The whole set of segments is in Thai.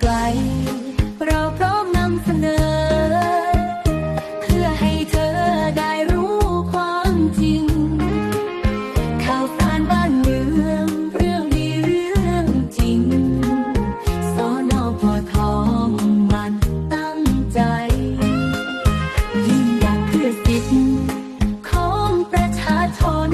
ไกล เราพร้อมนำเสนอ เพื่อให้เธอได้รู้ความจริง ข่าวสารบ้านเมือง เรื่องดีเรื่องจริง สอนอพอทองมันตั้งใจ ยิ่งอยากเพื่อสิทธิของประชาชน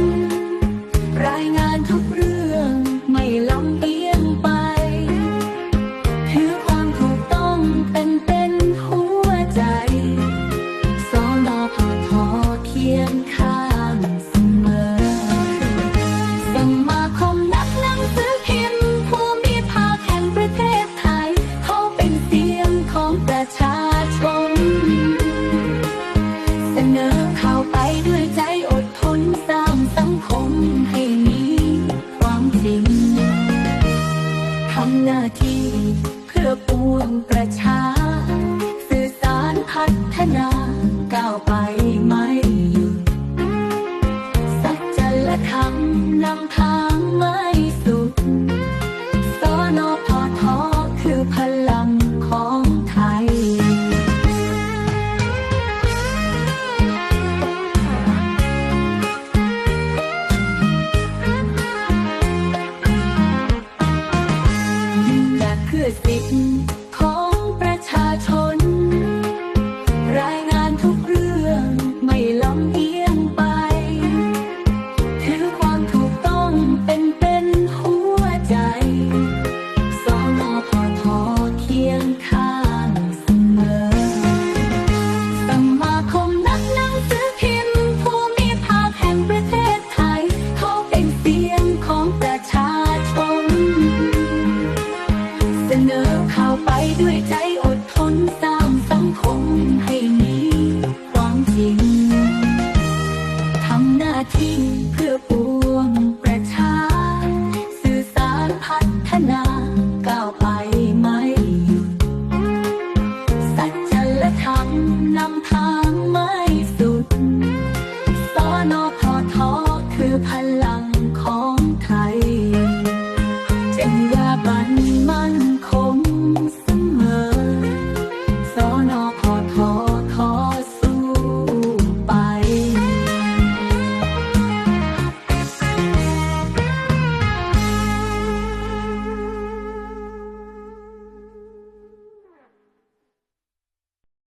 สองดอกทอเคียงข้างเสมอสมาคมนักหนังสือพิมพ์ภูมิภาคแห่งประเทศไทย เขาเป็นเสียงของประชาชน เสนอข่าวไปด้วยใจอดทนสร้างสังคมให้มีความจริงทำหน้าที่เพื่อปวงประชา นำทางไม่สุดสนพทคือพลังของไทย ยืนหยัดเพื่อสิทธิ์ ด้วยใจอดทนสร้างสังคมให้